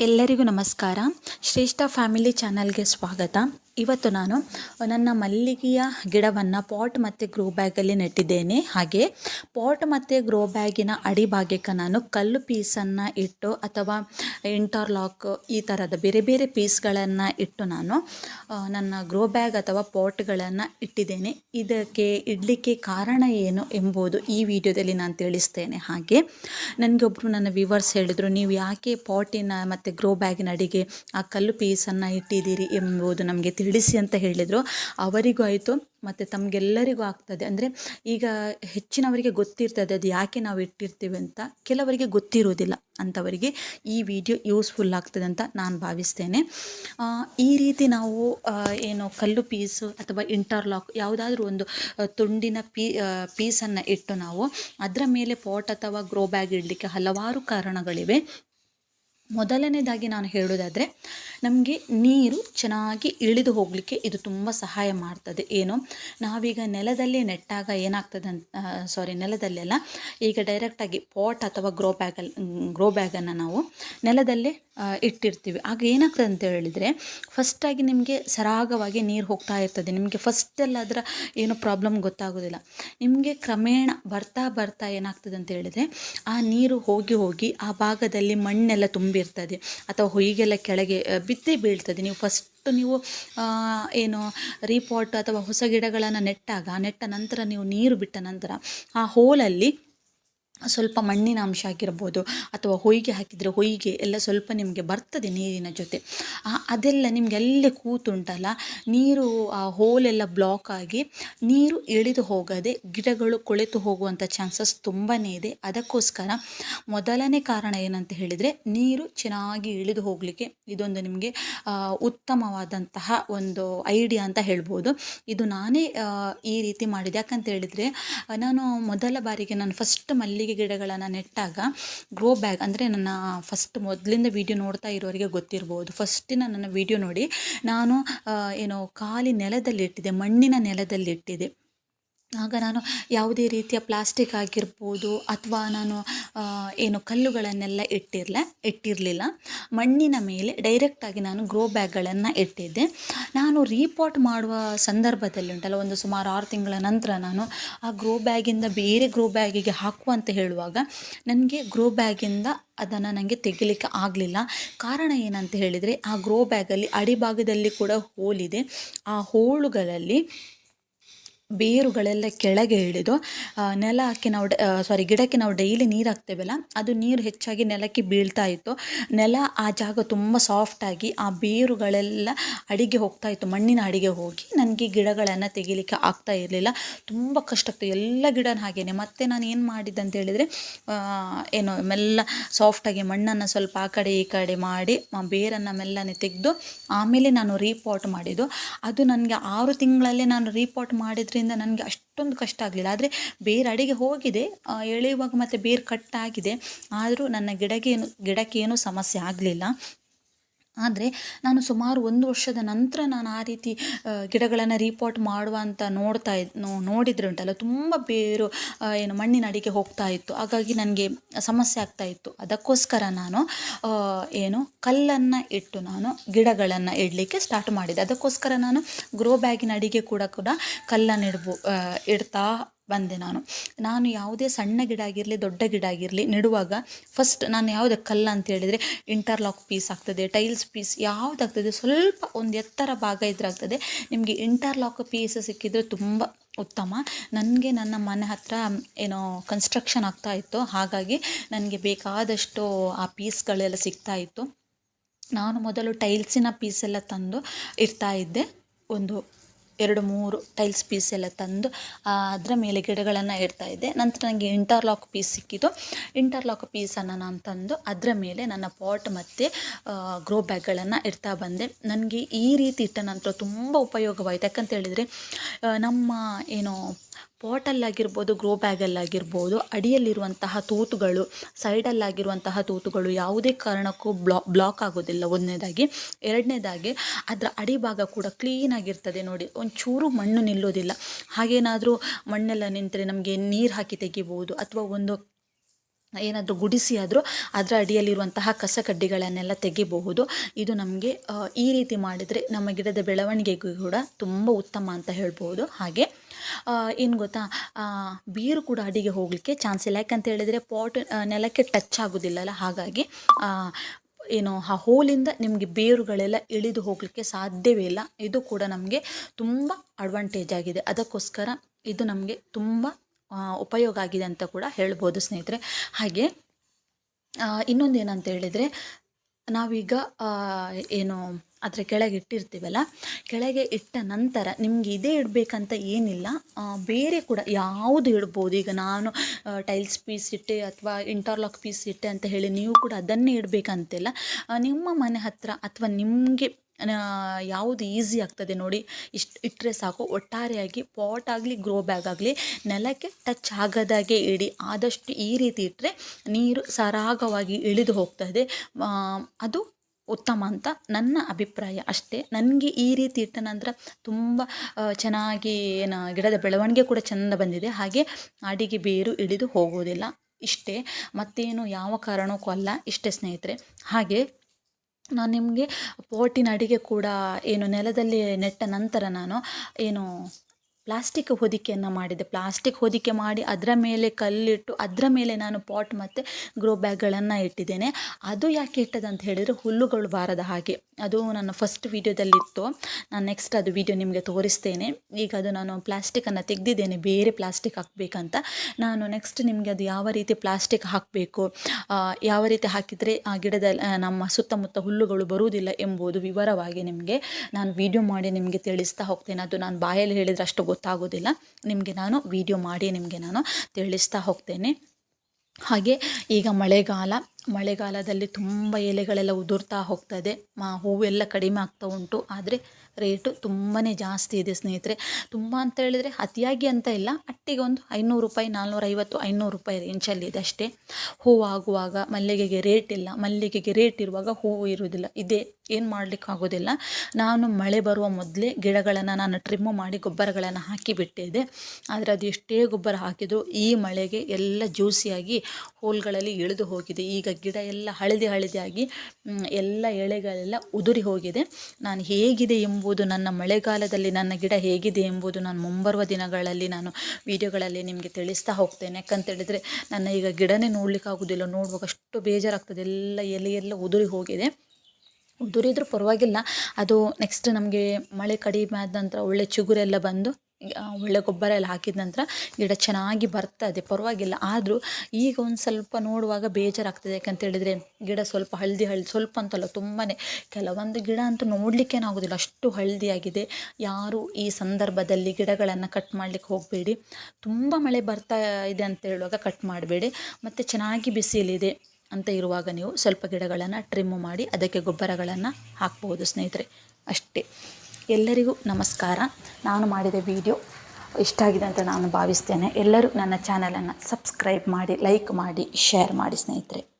ಎಲ್ಲರಿಗೂ ನಮಸ್ಕಾರ. ಶ್ರೇಷ್ಠ ಫ್ಯಾಮಿಲಿ ಚಾನಲ್ಗೆ ಸ್ವಾಗತ. ಇವತ್ತು ನಾನು ನನ್ನ ಮಲ್ಲಿಗೆಯ ಗಿಡವನ್ನು ಪಾಟ್ ಮತ್ತು ಗ್ರೋ ಬ್ಯಾಗಲ್ಲಿ ನೆಟ್ಟಿದ್ದೇನೆ. ಹಾಗೆ ಪಾಟ್ ಮತ್ತು ಗ್ರೋ ಬ್ಯಾಗಿನ ಅಡಿಭಾಗಕ್ಕೆ ನಾನು ಕಲ್ಲು ಪೀಸನ್ನು ಇಟ್ಟು ಅಥವಾ ಇಂಟರ್ಲಾಕ್ ಈ ಥರದ ಬೇರೆ ಬೇರೆ ಪೀಸ್ಗಳನ್ನು ಇಟ್ಟು ನಾನು ನನ್ನ ಗ್ರೋ ಬ್ಯಾಗ್ ಅಥವಾ ಪಾಟ್ಗಳನ್ನು ಇಟ್ಟಿದ್ದೇನೆ. ಇದಕ್ಕೆ ಇಡಲಿಕ್ಕೆ ಕಾರಣ ಏನು ಎಂಬುದು ಈ ವಿಡಿಯೋದಲ್ಲಿ ನಾನು ತಿಳಿಸ್ತೇನೆ. ಹಾಗೆ ನನಗೊಬ್ಬರು ನನ್ನ ವ್ಯೂವರ್ಸ್ ಹೇಳಿದರು, ನೀವು ಯಾಕೆ ಪಾಟಿನ ಮತ್ತು ಗ್ರೋ ಬ್ಯಾಗಿನ ಅಡಿಗೆ ಆ ಕಲ್ಲು ಪೀಸನ್ನು ಇಟ್ಟಿದ್ದೀರಿ? ಎಂಬುದು ನಮಗೆ ತಿಳಿಸಿ ಅಂತ ಹೇಳಿದರು. ಅವರಿಗೂ ಆಯಿತು, ಮತ್ತು ತಮಗೆಲ್ಲರಿಗೂ ಆಗ್ತದೆ. ಅಂದರೆ ಈಗ ಹೆಚ್ಚಿನವರಿಗೆ ಗೊತ್ತಿರ್ತದೆ, ಅದು ಯಾಕೆ ನಾವು ಇಟ್ಟಿರ್ತೀವಿ ಅಂತ. ಕೆಲವರಿಗೆ ಗೊತ್ತಿರೋದಿಲ್ಲ ಅಂಥವರಿಗೆ ಈ ವಿಡಿಯೋ ಯೂಸ್ಫುಲ್ ಆಗ್ತದೆ ಅಂತ ನಾನು ಭಾವಿಸ್ತೇನೆ. ಈ ರೀತಿ ನಾವು ಏನು ಕಲ್ಲು ಪೀಸು ಅಥವಾ ಇಂಟರ್ಲಾಕ್ ಯಾವುದಾದ್ರೂ ಒಂದು ತುಂಡಿನ ಪೀ ಪೀಸನ್ನು ಇಟ್ಟು ನಾವು ಅದರ ಮೇಲೆ ಪಾಟ್ ಅಥವಾ ಗ್ರೋ ಬ್ಯಾಗ್ ಇಡಲಿಕ್ಕೆ ಹಲವಾರು ಕಾರಣಗಳಿವೆ. ಮೊದಲನೇದಾಗಿ ನಾನು ಹೇಳೋದಾದರೆ ನಮಗೆ ನೀರು ಚೆನ್ನಾಗಿ ಇಳಿದು ಹೋಗಲಿಕ್ಕೆ ಇದು ತುಂಬ ಸಹಾಯ ಮಾಡ್ತದೆ. ಏನು? ನಾವೀಗ ನೆಲದಲ್ಲಿ ನೆಟ್ಟಾಗ ಏನಾಗ್ತದೆ ಅಂತ ಸಾರಿ ನೆಲದಲ್ಲೆಲ್ಲ ಈಗ ಡೈರೆಕ್ಟಾಗಿ ಪಾಟ್ ಅಥವಾ ಗ್ರೋ ಬ್ಯಾಗಲ್ಲಿ ಗ್ರೋ ಬ್ಯಾಗನ್ನು ನಾವು ನೆಲದಲ್ಲೇ ಇಟ್ಟಿರ್ತೀವಿ. ಆಗ ಏನಾಗ್ತದೆ ಅಂತ ಹೇಳಿದರೆ ಫಸ್ಟಾಗಿ ನಿಮಗೆ ಸರಾಗವಾಗಿ ನೀರು ಹೋಗ್ತಾ ಇರ್ತದೆ. ನಿಮಗೆ ಫಸ್ಟೆಲ್ಲ ಅದರ ಏನು ಪ್ರಾಬ್ಲಮ್ ಗೊತ್ತಾಗೋದಿಲ್ಲ. ನಿಮಗೆ ಕ್ರಮೇಣ ಬರ್ತಾ ಬರ್ತಾ ಏನಾಗ್ತದೆ ಅಂತ ಹೇಳಿದರೆ, ಆ ನೀರು ಹೋಗಿ ಹೋಗಿ ಆ ಭಾಗದಲ್ಲಿ ಮಣ್ಣೆಲ್ಲ ತುಂಬಿರ್ತದೆ ಅಥವಾ ಹೊಯ್ಗೆಲ್ಲ ಕೆಳಗೆ ಬಿದ್ದೇ ಬೀಳ್ತದೆ. ನೀವು ಫಸ್ಟ್ ನೀವು ಏನು ರೀಪಾಟ್ ಅಥವಾ ಹೊಸ ಗಿಡಗಳನ್ನು ನೆಟ್ಟಾಗ, ನೆಟ್ಟ ನಂತರ ನೀವು ನೀರು ಬಿಟ್ಟ ನಂತರ ಆ ಹೋಲಲ್ಲಿ ಸ್ವಲ್ಪ ಮಣ್ಣಿನ ಅಂಶ ಆಗಿರ್ಬೋದು ಅಥವಾ ಹೊಯ್ಗೆ ಹಾಕಿದರೆ ಹೊಯ್ಗೆ ಎಲ್ಲ ಸ್ವಲ್ಪ ನಿಮಗೆ ಬರ್ತದೆ ನೀರಿನ ಜೊತೆ. ಅದೆಲ್ಲ ನಿಮಗೆ ಅಲ್ಲೇ ಕೂತುಂಟಲ್ಲ, ನೀರು ಆ ಹೋಲೆಲ್ಲ ಬ್ಲಾಕ್ ಆಗಿ ನೀರು ಇಳಿದು ಹೋಗದೆ ಗಿಡಗಳು ಕೊಳೆತು ಹೋಗುವಂಥ ಚಾನ್ಸಸ್ ತುಂಬಾ ಇದೆ. ಅದಕ್ಕೋಸ್ಕರ ಮೊದಲನೇ ಕಾರಣ ಏನಂತ ಹೇಳಿದರೆ ನೀರು ಚೆನ್ನಾಗಿ ಇಳಿದು ಹೋಗಲಿಕ್ಕೆ ಇದೊಂದು ನಿಮಗೆ ಉತ್ತಮವಾದಂತಹ ಒಂದು ಐಡಿಯಾ ಅಂತ ಹೇಳ್ಬೋದು. ಇದು ನಾನೇ ಈ ರೀತಿ ಮಾಡಿದೆ. ಯಾಕಂತ ಹೇಳಿದರೆ ನಾನು ಮೊದಲ ಬಾರಿಗೆ ನಾನು ಫಸ್ಟ್ ಮಲ್ಲಿಗೆ ಗಿಡಗಳನ್ನು ನೆಟ್ಟಾಗ ಗ್ರೋ ಬ್ಯಾಗ್ ಅಂದರೆ ನನ್ನ ಫಸ್ಟ್ ಮೊದಲಿಂದ ವಿಡಿಯೋ ನೋಡ್ತಾ ಇರೋರಿಗೆ ಗೊತ್ತಿರ್ಬೋದು. ಫಸ್ಟಿನ ನನ್ನ ವಿಡಿಯೋ ನೋಡಿ ನಾನು ಏನೋ ಖಾಲಿ ನೆಲದಲ್ಲಿ ಇಟ್ಟಿದ್ದೆ ಮಣ್ಣಿನ ನೆಲದಲ್ಲಿ ಇಟ್ಟಿದ್ದೆ ಆಗ ನಾನು ಯಾವುದೇ ರೀತಿಯ ಪ್ಲಾಸ್ಟಿಕ್ ಆಗಿರ್ಬೋದು ಅಥವಾ ನಾನು ಏನು ಕಲ್ಲುಗಳನ್ನೆಲ್ಲ ಇಟ್ಟಿರಲ, ಇಟ್ಟಿರಲಿಲ್ಲ. ಮಣ್ಣಿನ ಮೇಲೆ ಡೈರೆಕ್ಟಾಗಿ ನಾನು ಗ್ರೋ ಬ್ಯಾಗ್ಗಳನ್ನು ಇಟ್ಟಿದ್ದೆ. ನಾನು ರೀಪಾಟ್ ಮಾಡುವ ಸಂದರ್ಭದಲ್ಲಿ ಉಂಟಲ್ಲ, ಒಂದು ಸುಮಾರು ಆರು ತಿಂಗಳ ನಂತರ ನಾನು ಆ ಗ್ರೋ ಬ್ಯಾಗಿಂದ ಬೇರೆ ಗ್ರೋ ಬ್ಯಾಗಿಗೆ ಹಾಕು ಅಂತ ಹೇಳುವಾಗ ನನಗೆ ಗ್ರೋ ಬ್ಯಾಗಿಂದ ಅದನ್ನು ನನಗೆ ತೆಗಿಲಿಕ್ಕೆ ಆಗಲಿಲ್ಲ. ಕಾರಣ ಏನಂತ ಹೇಳಿದರೆ, ಆ ಗ್ರೋ ಬ್ಯಾಗಲ್ಲಿ ಅಡಿಭಾಗದಲ್ಲಿ ಕೂಡ ಹೋಲಿದೆ ಆ ಹೋಳುಗಳಲ್ಲಿ ಬೇರುಗಳೆಲ್ಲ ಕೆಳಗೆ ಇಳಿದು ನೆಲ ಹಾಕಿ ನಾವು ಸಾರಿ ಗಿಡಕ್ಕೆ ನಾವು ಡೈಲಿ ನೀರು ಹಾಕ್ತೇವಲ್ಲ ಅದು ನೀರು ಹೆಚ್ಚಾಗಿ ನೆಲಕ್ಕೆ ಬೀಳ್ತಾ ಇತ್ತು. ನೆಲ ಆ ಜಾಗ ತುಂಬ ಸಾಫ್ಟಾಗಿ ಆ ಬೇರುಗಳೆಲ್ಲ ಅಡಿಗೆ ಹೋಗ್ತಾ ಇತ್ತು, ಮಣ್ಣಿನ ಅಡಿಗೆ ಹೋಗಿ. ನನಗೆ ಗಿಡಗಳನ್ನು ತೆಗಿಲಿಕ್ಕೆ ಆಗ್ತಾ ಇರಲಿಲ್ಲ. ತುಂಬ ಕಷ್ಟ ಆಗ್ತದೆ ಎಲ್ಲ ಗಿಡನ ಹಾಗೇನೆ. ಮತ್ತೆ ನಾನು ಏನು ಮಾಡಿದ್ದೆ ಅಂತ ಹೇಳಿದರೆ ಏನು, ಮೆಲ್ಲ ಸಾಫ್ಟಾಗಿ ಮಣ್ಣನ್ನು ಸ್ವಲ್ಪ ಆ ಕಡೆ ಈ ಕಡೆ ಮಾಡಿ ಬೇರನ್ನು ಮೆಲ್ಲನೆ ತೆಗೆದು, ಆಮೇಲೆ ನಾನು ರೀಪಾಟ್ ಮಾಡಿದ್ದು. ಅದು ನನಗೆ ಆರು ತಿಂಗಳಲ್ಲೇ ನಾನು ರೀಪಾಟ್ ಮಾಡಿದ್ರಿಂದ ನನಗೆ ಅಷ್ಟೊಂದು ಕಷ್ಟ ಆಗಲಿಲ್ಲ. ಆದರೆ ಬೇರೆ ಅಡಿಗೆ ಹೋಗಿದೆ. ಎಳೆಯುವಾಗ ಮತ್ತು ಬೇರು ಆಗಿದೆ. ಆದರೂ ನನ್ನ ಗಿಡಕ್ಕೆ ಏನು ಗಿಡಕ್ಕೆ ಏನೂ ಸಮಸ್ಯೆ ಆಗಲಿಲ್ಲ. ಆದರೆ ನಾನು ಸುಮಾರು ಒಂದು ವರ್ಷದ ನಂತರ ನಾನು ಆ ರೀತಿ ಗಿಡಗಳನ್ನು ರೀಪೋರ್ಟ್ ಮಾಡುವ ಅಂತ ನೋಡ್ತಾ ಇದ್ ನೋಡಿದ್ರೆ ಉಂಟಲ್ಲ, ತುಂಬ ಬೇರು ಏನು ಮಣ್ಣಿನ ಅಡಿಗೆ ಹೋಗ್ತಾ ಇತ್ತು. ಹಾಗಾಗಿ ನನಗೆ ಸಮಸ್ಯೆ ಆಗ್ತಾ ಇತ್ತು. ಅದಕ್ಕೋಸ್ಕರ ನಾನು ಏನು ಕಲ್ಲನ್ನು ಇಟ್ಟು ನಾನು ಗಿಡಗಳನ್ನು ಇಡಲಿಕ್ಕೆ ಸ್ಟಾರ್ಟ್ ಮಾಡಿದೆ. ಅದಕ್ಕೋಸ್ಕರ ನಾನು ಗ್ರೋ ಬ್ಯಾಗಿನ ಅಡಿಗೆ ಕೂಡ ಕೂಡ ಕಲ್ಲನ್ನು ಇಡ್ಬೋ ಇಡ್ತಾ ಬಂದೆ ನಾನು. ನಾನು ಯಾವುದೇ ಸಣ್ಣ ಗಿಡ ಆಗಿರಲಿ, ದೊಡ್ಡ ಗಿಡ ಆಗಿರಲಿ ನೆಡುವಾಗ ಫಸ್ಟ್ ನಾನು ಯಾವುದೇ ಕಲ್ಲು ಅಂತ ಹೇಳಿದರೆ ಇಂಟರ್ಲಾಕ್ ಪೀಸ್ ಆಗ್ತದೆ ಟೈಲ್ಸ್ ಪೀಸ್ ಯಾವುದಾಗ್ತದೆ ಸ್ವಲ್ಪ ಒಂದು ಎತ್ತರ ಭಾಗ ಇದ್ರಾಗ್ತದೆ. ನಿಮಗೆ ಇಂಟರ್ಲಾಕ್ ಪೀಸ್ ಸಿಕ್ಕಿದರೆ ತುಂಬ ಉತ್ತಮ. ನನಗೆ ನನ್ನ ಮನೆ ಹತ್ರ ಏನೋ ಕನ್ಸ್ಟ್ರಕ್ಷನ್ ಆಗ್ತಾ ಇತ್ತು. ಹಾಗಾಗಿ ನನಗೆ ಬೇಕಾದಷ್ಟು ಆ ಪೀಸ್ಗಳೆಲ್ಲ ಸಿಗ್ತಾ ಇತ್ತು. ನಾನು ಮೊದಲು ಟೈಲ್ಸಿನ ಪೀಸೆಲ್ಲ ತಂದು ಇರ್ತಾ ಇದ್ದೆ. ಒಂದು ಎರಡು ಮೂರು ಟೈಲ್ಸ್ ಪೀಸ್ ಎಲ್ಲ ತಂದು ಅದರ ಮೇಲೆ ಗಿಡಗಳನ್ನು ಇಡ್ತಾ ಇದ್ದೆ. ನಂತರ ನನಗೆ ಇಂಟರ್ಲಾಕ್ ಪೀಸ್ ಸಿಕ್ಕಿತು. ಇಂಟರ್ಲಾಕ್ ಪೀಸನ್ನು ನಾನು ತಂದು, ಅದರ ಮೇಲೆ ನನ್ನ ಪಾಟ್ ಮತ್ತು ಗ್ರೋ ಬ್ಯಾಗ್ಗಳನ್ನು ಇಡ್ತಾ ಬಂದೆ. ನನಗೆ ಈ ರೀತಿ ಇಟ್ಟ ನಂತರ ತುಂಬ ಉಪಯೋಗವಾಯಿತು. ಯಾಕಂತ ಹೇಳಿದರೆ ನಮ್ಮ, ಏನು ಪಾಟಲ್ಲಾಗಿರ್ಬೋದು, ಗ್ರೋ ಬ್ಯಾಗಲ್ಲಾಗಿರ್ಬೋದು, ಅಡಿಯಲ್ಲಿರುವಂತಹ ತೂತುಗಳು, ಸೈಡಲ್ಲಾಗಿರುವಂತಹ ತೂತುಗಳು ಯಾವುದೇ ಕಾರಣಕ್ಕೂ ಬ್ಲಾ, ಬ್ಲಾಕ್ ಆಗೋದಿಲ್ಲ. ಒಂದನೇದಾಗಿ. ಎರಡನೇದಾಗಿ, ಅದರ ಅಡಿಭಾಗ ಕೂಡ ಕ್ಲೀನಾಗಿರ್ತದೆ ನೋಡಿ. ಒಂಚೂರು ಮಣ್ಣು ನಿಲ್ಲೋದಿಲ್ಲ. ಹಾಗೇನಾದರೂ ಮಣ್ಣೆಲ್ಲ ನಿಂತರೆ ನಮಗೆ ನೀರು ಹಾಕಿ ತೆಗಿಬೋದು, ಅಥವಾ ಒಂದು ಏನಾದರೂ ಗುಡಿಸಿ ಆದರೂ ಅದರ ಅಡಿಯಲ್ಲಿರುವಂತಹ ಕಸಕಡ್ಡಿಗಳನ್ನೆಲ್ಲ ತೆಗಿಬಹುದು. ಇದು ನಮಗೆ ಈ ರೀತಿ ಮಾಡಿದರೆ ನಮ್ಮ ಗಿಡದ ಬೆಳವಣಿಗೆಗೂ ಕೂಡ ತುಂಬ ಉತ್ತಮ ಅಂತ ಹೇಳ್ಬೋದು ಹಾಗೆ ಏನು ಗೊತ್ತಾ ಬೇರು ಕೂಡ ಅಡಿಗೆ ಹೋಗಲಿಕ್ಕೆ ಚಾನ್ಸ್ ಇಲ್ಲ. ಯಾಕಂತ ಹೇಳಿದರೆ ಪಾಟ್ ನೆಲಕ್ಕೆ ಟಚ್ ಆಗೋದಿಲ್ಲಲ್ಲ, ಹಾಗಾಗಿ ಏನು ಆ ಹೋಲಿಂದ ನಿಮಗೆ ಬೇರುಗಳೆಲ್ಲ ಇಳಿದು ಹೋಗಲಿಕ್ಕೆ ಸಾಧ್ಯವೇ ಇಲ್ಲ. ಇದು ಕೂಡ ನಮಗೆ ತುಂಬ ಅಡ್ವಾಂಟೇಜ್ ಆಗಿದೆ. ಅದಕ್ಕೋಸ್ಕರ ಇದು ನಮಗೆ ತುಂಬ ಉಪಯೋಗ ಆಗಿದೆ ಅಂತ ಕೂಡ ಹೇಳ್ಬೋದು ಸ್ನೇಹಿತರೆ. ಹಾಗೆ ಇನ್ನೊಂದು ಏನಂತ ಹೇಳಿದರೆ, ನಾವೀಗ ಏನು ಅದರ ಕೆಳಗೆ ಇಟ್ಟಿರ್ತೀವಲ್ಲ, ಕೆಳಗೆ ಇಟ್ಟ ನಂತರ ನಿಮಗೆ ಇದೇ ಇಡಬೇಕಂತ ಏನಿಲ್ಲ ಬೇರೆ ಕೂಡ ಯಾವುದು ಇಡ್ಬೋದು. ಈಗ ನಾನು ಟೈಲ್ಸ್ ಪೀಸ್ ಇಟ್ಟೆ ಅಥವಾ ಇಂಟರ್ಲಾಕ್ ಪೀಸ್ ಇಟ್ಟೆ ಅಂತ ಹೇಳಿ ನೀವು ಕೂಡ ಅದನ್ನೇ ಇಡಬೇಕಂತಿಲ್ಲ. ನಿಮ್ಮ ಮನೆ ಹತ್ತಿರ ಅಥವಾ ನಿಮಗೆ ಯಾವುದು ಈಸಿ ಆಗ್ತದೆ ನೋಡಿ. ಇಷ್ಟು ಇಟ್ಟರೆ ಸಾಕು. ಒಟ್ಟಾರೆಯಾಗಿ ಪಾಟ್ ಆಗಲಿ ಗ್ರೋ ಬ್ಯಾಗ್ ಆಗಲಿ, ನೆಲಕ್ಕೆ ಟಚ್ ಆಗದಾಗೆ ಇಡಿ. ಆದಷ್ಟು ಈ ರೀತಿ ಇಟ್ಟರೆ ನೀರು ಸರಾಗವಾಗಿ ಇಳಿದು ಹೋಗ್ತದೆ ಅದು ಉತ್ತಮ ಅಂತ ನನ್ನ ಅಭಿಪ್ರಾಯ ಅಷ್ಟೇ. ನನಗೆ ಈ ರೀತಿ ಇಟ್ಟ ನಂತರ ತುಂಬ ಚೆನ್ನಾಗಿ ಏನು, ಗಿಡದ ಬೆಳವಣಿಗೆ ಕೂಡ ಚೆಂದ ಬಂದಿದೆ. ಹಾಗೆ ಅಡಿಗೆ ಬೇರು ಇಳಿದು ಹೋಗೋದಿಲ್ಲ. ಇಷ್ಟೇ. ಮತ್ತೇನು ಯಾವ ಕಾರಣಕ್ಕೂ ಅಲ್ಲ. ಇಷ್ಟೇ ಸ್ನೇಹಿತರೆ. ಹಾಗೆ ನಾನು ನಿಮಗೆ ಪೋಟಿನ ಅಡಿಗೆ ಕೂಡ ಏನು ನೆಲದಲ್ಲಿ ನೆಟ್ಟ ನಂತರ ನಾನು ಏನು ಪ್ಲಾಸ್ಟಿಕ್ ಹೊದಿಕೆಯನ್ನು ಮಾಡಿದೆ. ಪ್ಲಾಸ್ಟಿಕ್ ಹೊದಿಕೆ ಮಾಡಿ ಅದರ ಮೇಲೆ ಕಲ್ಲಿಟ್ಟು ಅದರ ಮೇಲೆ ನಾನು ಪಾಟ್ ಮತ್ತು ಗ್ರೋ ಬ್ಯಾಗ್ಗಳನ್ನು ಇಟ್ಟಿದ್ದೇನೆ. ಅದು ಯಾಕೆ ಇಟ್ಟದಂತ ಹೇಳಿದರೆ ಹುಲ್ಲುಗಳು ಬಾರದ ಹಾಗೆ. ಅದು ನನ್ನ ಫಸ್ಟ್ ವೀಡಿಯೋದಲ್ಲಿತ್ತು. ನಾನು ನೆಕ್ಸ್ಟ್ ಅದು ವೀಡಿಯೋ ನಿಮಗೆ ತೋರಿಸ್ತೇನೆ. ಈಗ ಅದು ನಾನು ಪ್ಲಾಸ್ಟಿಕನ್ನು ತೆಗೆದಿದ್ದೇನೆ. ಬೇರೆ ಪ್ಲಾಸ್ಟಿಕ್ ಹಾಕಬೇಕಂತ. ನಾನು ನೆಕ್ಸ್ಟ್ ನಿಮಗೆ ಅದು ಯಾವ ರೀತಿ ಪ್ಲಾಸ್ಟಿಕ್ ಹಾಕಬೇಕು ಯಾವ ರೀತಿ ಹಾಕಿದರೆ ಆ ಗಿಡದ ನಮ್ಮ ಸುತ್ತಮುತ್ತ ಹುಲ್ಲುಗಳು ಬರುವುದಿಲ್ಲ ಎಂಬುದು ವಿವರವಾಗಿ ನಿಮಗೆ ನಾನು ವೀಡಿಯೋ ಮಾಡಿ ನಿಮಗೆ ತಿಳಿಸ್ತಾ ಹೋಗ್ತೇನೆ. ಅದು ನಾನು ಬಾಯಲ್ಲಿ ಹೇಳಿದರೆ ಅಷ್ಟು ಗೊತ್ತಾಗೋದಿಲ್ಲ. ನಿಮಗೆ ನಾನು ವೀಡಿಯೋ ಮಾಡಿ ನಿಮಗೆ ನಾನು ತಿಳಿಸ್ತಾ ಹೋಗ್ತೇನೆ. ಹಾಗೆ ಈಗ ಮಳೆಗಾಲ ಮಳೆಗಾಲದಲ್ಲಿ ತುಂಬ ಎಲೆಗಳೆಲ್ಲ ಉದುರ್ತಾ ಹೋಗ್ತದೆ. ಮಾ, ಹೂವೆಲ್ಲ ಕಡಿಮೆ ಆಗ್ತಾ ಉಂಟು. ಆದರೆ ರೇಟು ತುಂಬಾ ಜಾಸ್ತಿ ಇದೆ ಸ್ನೇಹಿತರೆ. ತುಂಬ ಅಂತ ಹೇಳಿದರೆ ಅತಿಯಾಗಿ ಅಂತ ಇಲ್ಲ. ಅಟ್ಟಿಗೆ ಒಂದು ಐನೂರು ರೂಪಾಯಿ, ನಾಲ್ನೂರೈವತ್ತು ಐನೂರು ರೂಪಾಯಿ ರೇಂಜಲ್ಲಿದೆ ಅಷ್ಟೇ. ಹೂವು ಆಗುವಾಗ ಮಲ್ಲಿಗೆಗೆ ರೇಟ್ ಇಲ್ಲ. ಮಲ್ಲಿಗೆಗೆ ರೇಟ್ ಇರುವಾಗ ಹೂವು ಇರುವುದಿಲ್ಲ. ಇದೇ. ಏನು ಮಾಡಲಿಕ್ಕೆ ಆಗೋದಿಲ್ಲ. ನಾನು ಮಳೆ ಬರುವ ಮೊದಲೇ ಗಿಡಗಳನ್ನು ನಾನು ಟ್ರಿಮ್ಮು ಮಾಡಿ ಗೊಬ್ಬರಗಳನ್ನು ಹಾಕಿಬಿಟ್ಟಿದ್ದೆ ಆದರೆ ಅದು ಎಷ್ಟೇ ಗೊಬ್ಬರ ಹಾಕಿದರೂ ಈ ಮಳೆಗೆ ಎಲ್ಲ ಜ್ಯೂಸಿಯಾಗಿ ಹೋಲ್ಗಳಲ್ಲಿ ಇಳಿದು ಹೋಗಿದೆ. ಈಗ ಗಿಡ ಎಲ್ಲ ಹಳದಿ ಹಳದಿಯಾಗಿ ಎಲ್ಲ ಎಳೆಗಳೆಲ್ಲ ಉದುರಿ ಹೋಗಿದೆ. ನಾನು ಹೇಗಿದೆ ಎಂಬುದು ನನ್ನ ಮಳೆಗಾಲದಲ್ಲಿ ನನ್ನ ಗಿಡ ಹೇಗಿದೆ ಎಂಬುದು ನಾನು ಮುಂಬರುವ ದಿನಗಳಲ್ಲಿ ನಾನು ವೀಡಿಯೋಗಳಲ್ಲಿ ನಿಮಗೆ ತಿಳಿಸ್ತಾ ಹೋಗ್ತೇನೆ. ಯಾಕಂತೇಳಿದರೆ ನನ್ನ ಈಗ ಗಿಡನೇ ನೋಡಲಿಕ್ಕೆ ಆಗೋದಿಲ್ಲ. ನೋಡುವಾಗ ಅಷ್ಟು ಬೇಜಾರಾಗ್ತದೆ. ಎಲ್ಲ ಎಲೆಯೆಲ್ಲ ಉದುರಿ ಹೋಗಿದೆ. ಉದುರಿದ್ರೂ ಪರವಾಗಿಲ್ಲ. ಅದು ನೆಕ್ಸ್ಟ್ ನಮಗೆ ಮಳೆ ಕಡಿಮೆ ಆದ ನಂತರ ಒಳ್ಳೆ ಚಿಗುರೆಲ್ಲ ಬಂದು ಒಳ್ಳೆ ಗೊಬ್ಬರ ಎಲ್ಲ ಹಾಕಿದ ನಂತರ ಗಿಡ ಚೆನ್ನಾಗಿ ಬರ್ತದೆ, ಪರವಾಗಿಲ್ಲ. ಆದರೂ ಈಗ ಒಂದು ಸ್ವಲ್ಪ ನೋಡುವಾಗ ಬೇಜಾರಾಗ್ತದೆ. ಯಾಕಂತೇಳಿದರೆ ಗಿಡ ಸ್ವಲ್ಪ ಹಳದಿ ಹಳದಿ ಸ್ವಲ್ಪ ಅಂತಲ್ಲ ತುಂಬಾ ಕೆಲವೊಂದು ಗಿಡ ಅಂತೂ ನೋಡಲಿಕ್ಕೇನಾಗೋದಿಲ್ಲ ಅಷ್ಟು ಹಳದಿಯಾಗಿದೆ. ಯಾರು ಈ ಸಂದರ್ಭದಲ್ಲಿ ಗಿಡಗಳನ್ನು ಕಟ್ ಮಾಡಲಿಕ್ಕೆ ಹೋಗಬೇಡಿ. ತುಂಬ ಮಳೆ ಬರ್ತಾ ಇದೆ ಅಂತ ಹೇಳುವಾಗ ಕಟ್ ಮಾಡಬೇಡಿ. ಮತ್ತು ಚೆನ್ನಾಗಿ ಬಿಸಿಲಿದೆ ಅಂತ ಇರುವಾಗ ನೀವು ಸ್ವಲ್ಪ ಗಿಡಗಳನ್ನು ಟ್ರಿಮ್ ಮಾಡಿ ಅದಕ್ಕೆ ಗೊಬ್ಬರಗಳನ್ನು ಹಾಕ್ಬೋದು ಸ್ನೇಹಿತರೆ. ಅಷ್ಟೇ. ಎಲ್ಲರಿಗೂ ನಮಸ್ಕಾರ. ನಾನು ಮಾಡಿದ ವಿಡಿಯೋ ಇಷ್ಟ ಆಗಿದೆ ಅಂತ ನಾನು ಭಾವಿಸ್ತೇನೆ. ಎಲ್ಲರೂ ನನ್ನ ಚಾನಲನ್ನು ಸಬ್ಸ್ಕ್ರೈಬ್ ಮಾಡಿ, ಲೈಕ್ ಮಾಡಿ, ಶೇರ್ ಮಾಡಿ ಸ್ನೇಹಿತರೆ.